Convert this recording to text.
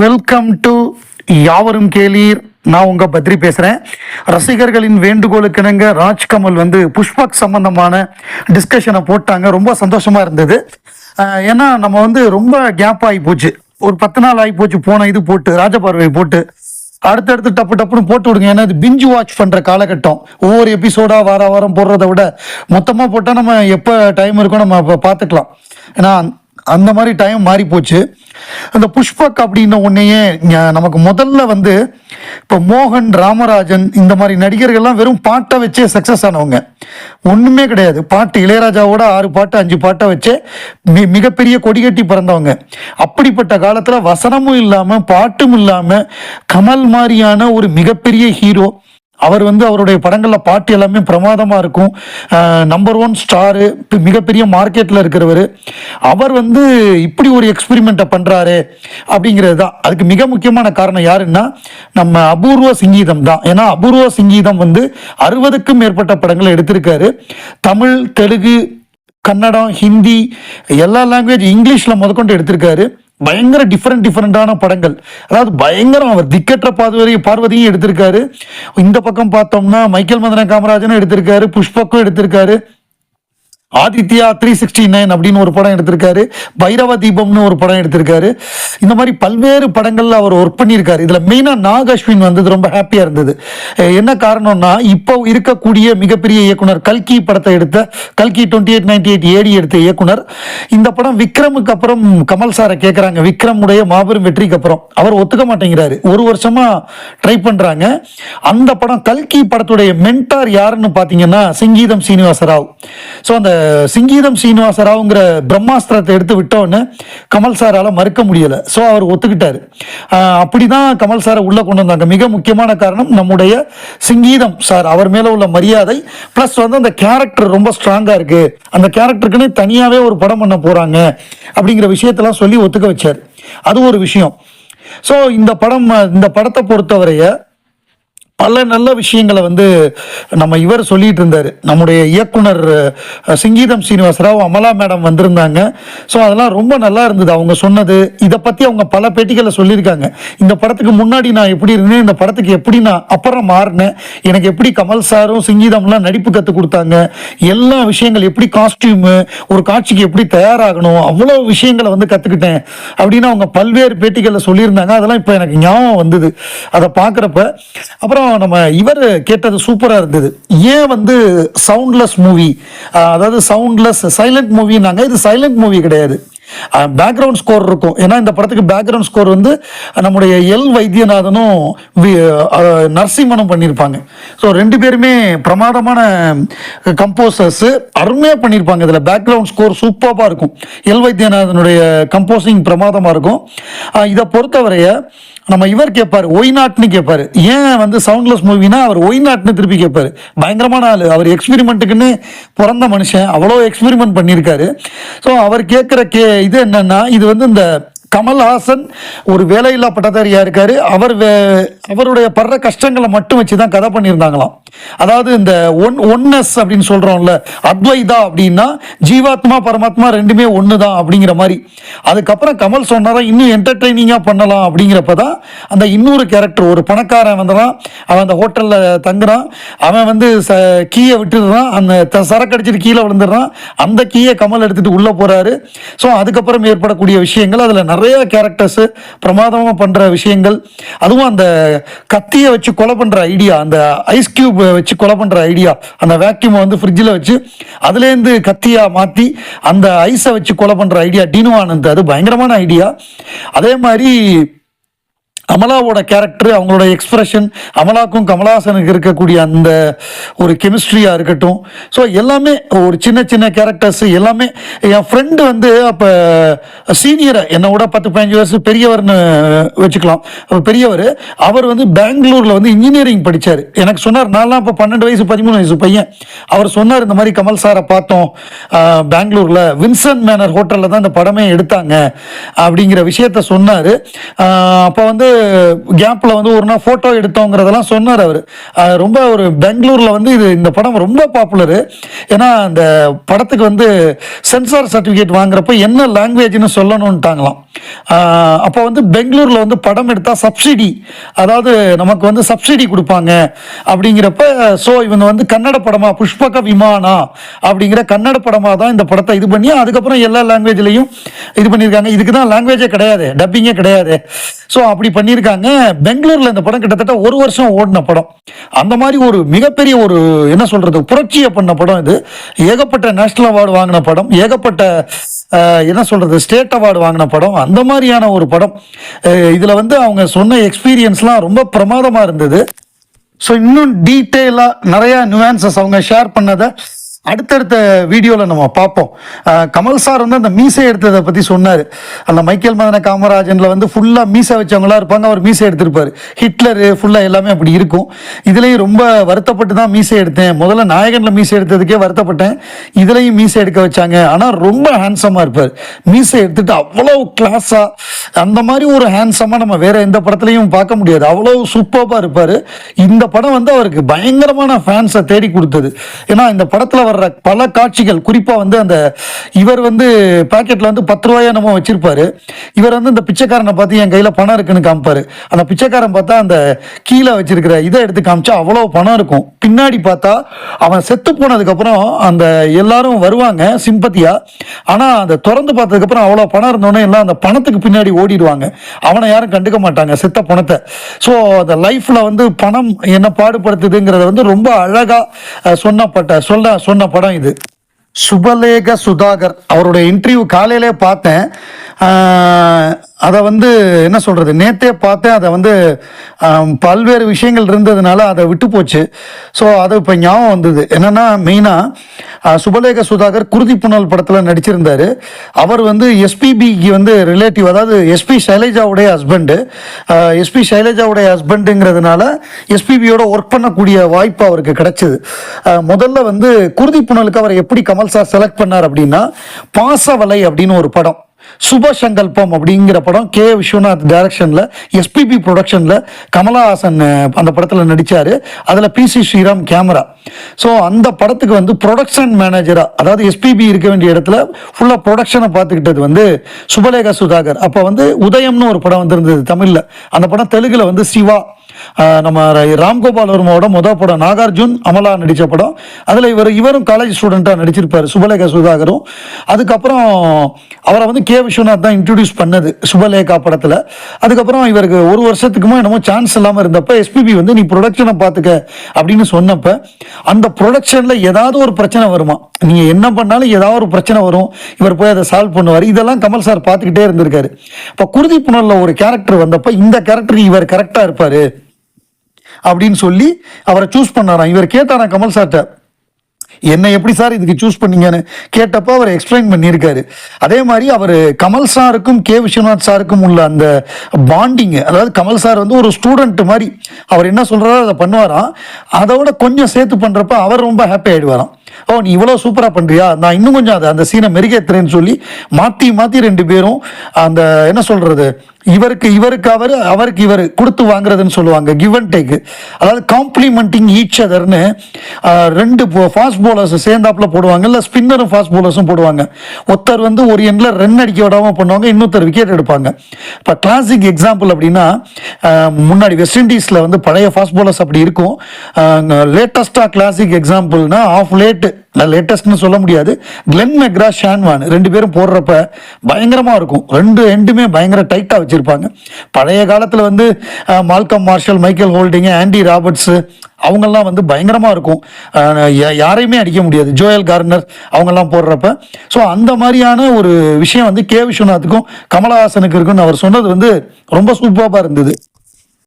Welcome to யாவரும் கேளீர். நான் உங்க பத்ரி பேசுறேன். ரசிகர்களின் வேண்டுகோளுக்கிணங்க ராஜ்கமல் வந்து புஷ்பக் சம்பந்தமான டிஸ்கஷனை போட்டாங்க. ரொம்ப சந்தோஷமா இருந்தது. ஏன்னா நம்ம வந்து ரொம்ப கேப் ஆகி போச்சு. ஒரு பத்து நாள் ஆகி போச்சு. போன இது போட்டு ராஜபார்வை போட்டு. அடுத்தடுத்து டப்பு டப்புன்னு போட்டு விடுங்க. ஏன்னா இது பிஞ்சு வாட்ச் பண்ற காலகட்டம். ஒவ்வொரு எபிசோடா வார வாரம் போடுறத விட மொத்தமா போட்டா நம்ம எப்போ டைம் இருக்கோ நம்ம பார்த்துக்கலாம். ஏன்னா அந்த மாதிரி டைம் மாறி போச்சு. அந்த புஷ்பக் அப்படின்ன உடனேயே நமக்கு முதல்ல வந்து இப்போ மோகன் ராமராஜன் இந்த மாதிரி நடிகர்கள்லாம் வெறும் பாட்டை வச்சே சக்ஸஸ் ஆனவங்க. ஒன்றுமே கிடையாது. பாட்டு இளையராஜாவோட ஆறு பாட்டு அஞ்சு பாட்டை வச்சே மி மிகப்பெரிய கொடிகட்டி பிறந்தவங்க. அப்படிப்பட்ட காலத்தில் வசனமும் இல்லாமல் பாட்டும் இல்லாமல் கமல் மாதிரியான ஒரு மிகப்பெரிய ஹீரோ அவர் வந்து அவருடைய படங்களில் பாட்டு எல்லாமே பிரமாதமாக இருக்கும். நம்பர் ஒன் ஸ்டாரு மிகப்பெரிய மார்க்கெட்டில் இருக்கிறவர். அவர் வந்து இப்படி ஒரு எக்ஸ்பெரிமெண்ட்டை பண்ணுறாரு அப்படிங்கிறது தான் அதுக்கு மிக முக்கியமான காரணம் யாருன்னா நம்ம அபூர்வ சங்கீதம் தான். ஏன்னா அபூர்வ சங்கீதம் வந்து அறுபதுக்கும் மேற்பட்ட படங்களை எடுத்திருக்காரு. தமிழ் தெலுங்கு கன்னடம் ஹிந்தி எல்லா லாங்குவேஜ் இங்கிலீஷில் முதற்கொண்டு எடுத்திருக்காரு. பயங்கர டிஃப்ரெண்ட் டிஃப்ரெண்டான படங்கள். அதாவது பயங்கரம் அவர் திக்கற்ற பார்வதி பார்வதியும் எடுத்திருக்காரு. இந்த பக்கம் பார்த்தோம்னா மைக்கேல் மதன காமராஜனும் எடுத்திருக்காரு புஷ்பக்கும் எடுத்திருக்காரு. ஆதித்யா த்ரீ சிக்ஸ்டி நைன் அப்படின்னு ஒரு படம் எடுத்திருக்காரு. பைரவ தீபம்னு ஒரு படம் எடுத்திருக்காரு. இந்த மாதிரி பல்வேறு படங்கள்ல அவர் ஒர்க் பண்ணியிருக்காரு. இதுல மெயினா நாக் அஸ்வின் வந்தது ரொம்ப ஹாப்பியா இருந்தது. என்ன காரணம்னா இப்போ இருக்கக்கூடிய மிகப்பெரிய இயக்குனர் கல்கி படத்தை எடுத்த கல்கி twenty eight ninety eight AD எடுத்த இயக்குனர். இந்த படம் விக்ரமுக்கு அப்புறம் கமல் சாரை கேட்குறாங்க விக்ரம் உடைய மாபெரும் வெற்றிக்கு அப்புறம். அவர் ஒத்துக்க மாட்டேங்கிறாரு. ஒரு வருஷமா ட்ரை பண்றாங்க. அந்த படம் கல்கி படத்துடைய மென்டார் யாருன்னு பார்த்தீங்கன்னா சங்கீதம் சீனிவாச ராவ் ஸோ அந்த சிங்கீதம் சீனிவாசராவுங்கிற பிரம்மாஸ்திரத்தை எடுத்து விட்டோன்னு கமல் சாரால் மறுக்க முடியலை. ஸோ அவர் ஒத்துக்கிட்டார். அப்படி தான் கமல் சாரை உள்ளே கொண்டு வந்தாங்க. மிக முக்கியமான காரணம் நம்முடைய சிங்கீதம் சார். அவர் மேலே உள்ள மரியாதை ப்ளஸ் வந்து அந்த கேரக்டர் ரொம்ப ஸ்ட்ராங்காக இருக்குது அந்த கேரக்டருக்குன்னு தனியாகவே ஒரு படம் பண்ண போகிறாங்க அப்படிங்கிற விஷயத்தெல்லாம் சொல்லி ஒத்துக்க வச்சார். அது ஒரு விஷயம். ஸோ இந்த படம் இந்த படத்தை பொறுத்தவரைய பல நல்ல விஷயங்களை வந்து நம்ம இவர் சொல்லிட்டு இருந்தார். நம்முடைய இயக்குனர் சிங்கீதம் சங்கீதம் சீனிவாசராவ் அமலா மேடம் வந்திருந்தாங்க. ஸோ அதெல்லாம் ரொம்ப நல்லா இருந்தது. அவங்க சொன்னது இதை பற்றி அவங்க பல பேட்டிகளை சொல்லியிருக்காங்க. இந்த படத்துக்கு முன்னாடி நான் எப்படி இருந்தேன் இந்த படத்துக்கு எப்படி நான் அப்புறம் மாறினேன் எனக்கு எப்படி கமல் சாரும் சிங்கீதம்லாம் நடிப்பு கற்றுக் கொடுத்தாங்க எல்லா விஷயங்கள் எப்படி காஸ்டியூமு ஒரு காட்சிக்கு எப்படி தயாராகணும் அவ்வளோ விஷயங்களை வந்து கற்றுக்கிட்டேன் அப்படின்னு அவங்க பல்வேறு பேட்டிகளில் சொல்லியிருந்தாங்க. அதெல்லாம் இப்போ எனக்கு ஞாபகம் வந்தது. அதை பார்க்குறப்ப அப்புறம் நம்ம இவர் கேட்டது சூப்பராக இருந்தது. ஏன் வந்து சவுண்ட்லெஸ் மூவி அதாவது சவுண்ட்லெஸ் சைலண்ட் மூவினாங்க இது சைலண்ட் மூவி கிடையாது. பேக்ரவுண்ட் ஸ்கோர் இருக்கும். ஏன்னா இந்த படத்துக்கு பேக்ரவுண்ட் ஸ்கோர் வந்து நம்முடைய எல் வைத்தியநாதனும் வி- நரசிம்மனும் பண்ணியிருப்பாங்க ஸோ ரெண்டு பேருமே பிரமாதமான கம்போசர்ஸ் அருமையாக பண்ணியிருப்பாங்க இதில் பேக்ரவுண்ட் ஸ்கோர் சூப்பராக இருக்கும். எல் வைத்தியநாதனுடைய கம்போசிங் பிரமாதமாக இருக்கும். இதை பொறுத்தவரைய நம்ம இவர் கேட்பார் ஒய் நாட்னு கேட்பார் ஏன் வந்து சவுண்ட்லெஸ் மூவினா அவர் ஒய் நாட்னு திருப்பி கேட்பாரு பயங்கரமான ஆள். அவர் எக்ஸ்பெரிமெண்ட்டுக்குன்னு பிறந்த மனுஷன். அவ்வளோ எக்ஸ்பெரிமெண்ட் பண்ணியிருக்காரு ஸோ அவர் கேட்குற கே இது என்னன்னா இது வந்து இந்த கமல்ஹாசன் ஒரு வேலையில்லா பட்டதாரியா இருக்காரு. அவர் அவருடைய படுற கஷ்டங்களை மட்டும் வச்சு தான் கதை பண்ணியிருந்தாங்களாம். அதாவது இந்த ஒன் ஒன்னஸ் அப்படின்னு சொல்கிறோம்ல அத்வைதா அப்படின்னா ஜீவாத்மா பரமாத்மா ரெண்டுமே ஒன்று தான் அப்படிங்கிற மாதிரி. அதுக்கப்புறம் கமல் சொன்னாரா இன்னும் என்டர்டெய்னிங்காக பண்ணலாம் அப்படிங்கிறப்ப தான் அந்த இன்னொரு கேரக்டர் ஒரு பணக்காரன் வந்ததான் அவன் அந்த ஹோட்டலில் தங்குறான் அவன் வந்து ச கீயை விட்டுடுறான் அந்த சரக்கு அடிச்சிட்டு கீழே விழுந்துடுறான் அந்த கீயை கமல் எடுத்துகிட்டு உள்ளே போகிறாரு ஸோ அதுக்கப்புறம் ஏற்படக்கூடிய விஷயங்கள் அதில் நிறைய கேரக்டர்ஸ் பிரமாதமாக பண்ணுற விஷயங்கள். அதுவும் அந்த கத்தியை வச்சு கொலை பண்ணுற ஐடியா அந்த ஐஸ் கியூப் வச்சு கொலை பண்ணுற ஐடியா அந்த வேக்யூமை வந்து ஃப்ரிட்ஜில் வச்சு அதுலேருந்து கத்தியாக மாற்றி அந்த ஐஸை வச்சு கொலை பண்ணுற ஐடியா டினு ஆனந்த் அது பயங்கரமான ஐடியா அதே மாதிரி அமலாவோட கேரக்டர் அவங்களோட எக்ஸ்பிரஷன் அமலாக்கும் கமலஹாசனுக்கு இருக்கக்கூடிய அந்த ஒரு கெமிஸ்ட்ரியாக இருக்கட்டும். ஸோ எல்லாமே ஒரு சின்ன சின்ன கேரக்டர்ஸ் எல்லாமே என் ஃப்ரெண்டு வந்து அப்போ சீனியரை என்னை விட பத்து பதினஞ்சு வருஷம் பெரியவர்னு வச்சுக்கலாம். பெரியவர் அவர் வந்து பெங்களூரில் வந்து இன்ஜினியரிங் படித்தார் எனக்கு சொன்னார் நான்லாம் இப்போ பன்னெண்டு வயசு பதிமூணு வயசு பையன். அவர் சொன்னார் இந்த மாதிரி கமல் சாரை பார்த்தோம். பெங்களூரில் வின்சன் மேனர் ஹோட்டலில் தான் இந்த படமே எடுத்தாங்க. அப்படிங்கிற விஷயத்த சொன்னார். அப்போ வந்து கேப்பில் வந்து ஒரு நாள் ஃபோட்டோ எடுத்தோங்கிறதெல்லாம் சொன்னார் அவர். ரொம்ப ஒரு பெங்களூரில் வந்து இது இந்த படம் ரொம்ப பாப்புலரு ஏன்னா அந்த படத்துக்கு வந்து சென்சார் சர்டிஃபிகேட் வாங்குறப்ப என்ன லாங்குவேஜ்னு சொல்லணுன்ட்டாங்களாம் அப்போ வந்து பெங்களூரில் வந்து படம் எடுத்தால் சப்சிடி அதாவது நமக்கு வந்து சப்சிடி கொடுப்பாங்க அப்படிங்கிறப்ப ஸோ இவங்க வந்து கன்னட படமா புஷ்பக விமானா அப்படிங்கிற கன்னட படமாக தான் இந்த படத்தை இது பண்ணி அதுக்கப்புறம் எல்லா லாங்குவேஜ்லையும் இது பண்ணியிருக்காங்க. இதுக்கு தான் லாங்குவேஜே கிடையாது டப்பிங்கே கிடையாது. ஸோ அப்படி பண்ணி பண்ணியிருக்காங்க. பெங்களூரில் இந்த படம் கிட்டத்தட்ட ஒரு வருஷம் ஓடின படம். அந்த மாதிரி ஒரு மிகப்பெரிய ஒரு என்ன சொல்றது புரட்சியை பண்ண படம் இது. ஏகப்பட்ட நேஷனல் அவார்டு வாங்கின படம். ஏகப்பட்ட என்ன சொல்றது ஸ்டேட் அவார்டு வாங்கின படம். அந்த மாதிரியான ஒரு படம். இதில் இதுல வந்து அவங்க சொன்ன எக்ஸ்பீரியன்ஸ்லாம் ரொம்ப பிரமாதமா இருந்தது. ஸோ இன்னும் டீட்டெயிலாக நிறையா நியூஆன்சஸ் அவங்க ஷேர் பண்ணதை அடுத்தடுத்த வீடியோவில் நம்ம பார்ப்போம். கமல் சார் வந்து அந்த மீசை எடுத்ததை பற்றி சொன்னார். அந்த மைக்கேல் மதன காமராஜனில் வந்து ஃபுல்லாக மீசை வச்சவங்களா இருப்பாங்க அவர் மீசை எடுத்திருப்பார். ஹிட்லரு ஃபுல்லாக எல்லாமே அப்படி இருக்கும். இதுலேயும் ரொம்ப வருத்தப்பட்டு தான் மீசை எடுத்தேன். முதல்ல நாயகனில் மீசை எடுத்ததுக்கே வருத்தப்பட்டேன். இதுலேயும் மீசை எடுக்க வச்சாங்க. ஆனால் ரொம்ப ஹேண்ட்ஸமாக இருப்பார். மீசை எடுத்துகிட்டு அவ்வளோ கிளாஸாக அந்த மாதிரி ஒரு ஹேண்ட்ஸமாக நம்ம வேறு எந்த படத்துலையும் பார்க்க முடியாது. அவ்வளோ சூப்பராக இருப்பார். இந்த படம் வந்து அவருக்கு பயங்கரமான ஃபேன்ஸை தேடி கொடுத்தது. ஏன்னா இந்த படத்தில் வர்ற பல காட்சிகள் குறிப்பாக வந்து அந்த இவர் வந்து பாக்கெட்டில் வந்து பத்து ரூபாயா நம்ம வச்சிருப்பாரு. இவர் வந்து இந்த பிச்சைக்காரனை பார்த்து என் கையில் பணம் இருக்குன்னு காமிப்பாரு. அந்த பிச்சைக்காரன் பார்த்தா அந்த கீழே வச்சிருக்கிற இதை எடுத்து காமிச்சா அவ்வளோ பணம் இருக்கும். பின்னாடி பார்த்தா அவன் செத்து போனதுக்கப்புறம் அந்த எல்லாரும் வருவாங்க சிம்பத்தியா ஆனால் அந்த திறந்து பார்த்ததுக்கப்புறம் அவ்வளோ பணம் இருந்தோடனே எல்லாம் அந்த பணத்துக்கு பின்னாடி ஓடிடுவாங்க. அவனை யாரும் கண்டுக்க மாட்டாங்க செத்த பணத்தை. ஸோ அந்த லைஃப்பில் வந்து பணம் என்ன பாடுபடுத்துதுங்கிறத வந்து ரொம்ப அழகாக சொன்னப்பட்ட சொல்ல சொன்ன படம் இது. சுபலேக சுதாகர் அவருடைய இன்டர்வியூ காலையிலே பார்த்தேன். ஆஹ், அதை வந்து என்ன சொல்கிறது நேத்தே பார்த்தேன் அதை வந்து பல்வேறு விஷயங்கள் இருந்ததுனால அதை விட்டு போச்சு. ஸோ அது இப்போ ஞாபகம் வந்தது. என்னென்னா மெயினாக சுபலேக சுதாகர் குருதி புனல் படத்தில் நடிச்சிருந்தார். அவர் வந்து எஸ்பிபிக்கு வந்து ரிலேட்டிவ் அதாவது எஸ்பி சைலஜாவுடைய ஹஸ்பண்டு எஸ்பி சைலஜாவுடைய ஹஸ்பண்டுங்கிறதுனால எஸ்பிபியோட ஒர்க் பண்ணக்கூடிய வாய்ப்பு அவருக்கு கிடைச்சிது. முதல்ல வந்து குருதி புனலுக்கு அவர் எப்படி கமல் சார் செலக்ட் பண்ணார் அப்படின்னா பாசவலை அப்படின்னு ஒரு படம். சுபசங்கல்பம் அப்படிங்கிற படம் கே விஸ்வநாத் டைரக்ஷனில் எஸ்பிபி ப்ரொடக்ஷனில் கமலஹாசன் அந்த படத்தில் நடித்தார் அதில் பிசி ஸ்ரீராம் கேமரா ஸோ அந்த படத்துக்கு வந்து ப்ரொடக்ஷன் மேனேஜராக அதாவது எஸ்பிபி இருக்க வேண்டிய இடத்துல ஃபுல்லாக ப்ரொடக்ஷனை பார்த்துக்கிட்டது வந்து சுபலேகா சுதாகர். அப்போ வந்து உதயம்னு ஒரு படம் வந்திருந்தது தமிழில். அந்த படம் தெலுங்கில் வந்து சிவா. நம்ம ராம்கோபால் வர்மாவோட முதல் படம் நாகார்ஜுன் அமலா நடித்த படம். அதில் இவர் இவரும் காலேஜ் ஸ்டூடெண்ட்டாக நடிச்சிருப்பார் சுபலேகா சுதாகரும். அதுக்கப்புறம் அவரை வந்து கே. விஸ்வநாத் தான் இன்ட்ரடியூஸ் பண்ணது சுபலேகா படத்தில். அதுக்கப்புறம் இவருக்கு ஒரு வருஷத்துக்குமா என்னமோ சான்ஸ் இல்லாமல் இருந்தப்போ எஸ்பிபி வந்து நீ ப்ரொடக்ஷனை பார்த்துக்க அப்படின்னு சொன்னப்போ அந்த ப்ரொடக்ஷனில் ஏதாவது ஒரு பிரச்சனை வருமா? நீங்கள் என்ன பண்ணாலும் ஏதாவது ஒரு பிரச்சனை வரும். இவர் போய் அதை சால்வ் பண்ணுவார். இதெல்லாம் கமல் சார் பார்த்துக்கிட்டே இருந்திருக்காரு. இப்போ குருதி புனலில் ஒரு கேரக்டர் வந்தப்போ இந்த கேரக்டர் இவர் கரெக்டாக இருப்பார். அப்படின்னு சொல்லி அவரை சூஸ் பண்ணாராம். இவர் கேட்டாராம் கமல் சார்ட்ட என்ன எப்படி சார் இதுக்கு சூஸ் பண்ணீங்கன்னு? கேட்டப்போ அவர் எக்ஸ்பிளைன் பண்ணியிருக்காரு. அதே மாதிரி அவர் கமல் சாருக்கும் கே. விஸ்வநாத் சாருக்கும் உள்ள அந்த பாண்டிங் அதாவது கமல் சார் வந்து ஒரு ஸ்டூடெண்ட் மாதிரி அவர் என்ன சொல்றாரோ அதை பண்ணுவாராம். அதோட கொஞ்சம் சேர்த்து பண்றப்ப அவர் ரொம்ப ஹாப்பி ஆயிடுவாராம். ஓ நீ இவ்வளோ சூப்பராக பண்ணுறியா நான் இன்னும் கொஞ்சம் அதை அந்த சீனை மெருகேத்துறேன்னு சொல்லி மாற்றி மாற்றி ரெண்டு பேரும் அந்த என்ன சொல்கிறது இவருக்கு இவருக்கு அவர் அவருக்கு இவர் கொடுத்து வாங்குறதுன்னு சொல்லுவாங்க கிவ் அண்ட் டேக் அதாவது காம்ப்ளிமெண்டிங் ஈச் அதர்னு ரெண்டு ஃபாஸ்ட் போலர்ஸ் சேர்ந்தாப்புல போடுவாங்க இல்லை ஸ்பின்னரும் ஃபாஸ்ட் போலர்ஸும் போடுவாங்க. ஒருத்தர் வந்து ஒரு எண்ணில் ரன் அடிக்க விடாமல் பண்ணுவாங்க இன்னொருத்தர் விக்கெட் எடுப்பாங்க. இப்போ கிளாசிக் எக்ஸாம்பிள் அப்படின்னா முன்னாடி வெஸ்ட் இண்டீஸில் வந்து பழைய ஃபாஸ்ட் போலர்ஸ் அப்படி இருக்கும். லேட்டஸ்ட்டாக கிளாசிக் எக்ஸாம்பிள்னா ஆஃப் லேட் நான் லேட்டஸ்ட்னு சொல்ல முடியாது. கிளென் மெக்ரா ஷான்வான் ரெண்டு பேரும் போடுறப்ப பயங்கரமாக இருக்கும். ரெண்டு ரெண்டுமே பயங்கர டைட்டாக வச்சுருப்பாங்க. பழைய காலத்தில் வந்து Malcolm Marshall Michael Holding Andy Roberts அவங்கெல்லாம் வந்து பயங்கரமாக இருக்கும். யாரையுமே அடிக்க முடியாது. ஜோயல் கார்னர் அவங்கெல்லாம் போடுறப்ப. ஸோ அந்த மாதிரியான ஒரு விஷயம் வந்து கே விஸ்வநாத்துக்கும் கமலஹாசனுக்கு இருக்குன்னு அவர் சொன்னது வந்து ரொம்ப சூப்பராக இருந்தது.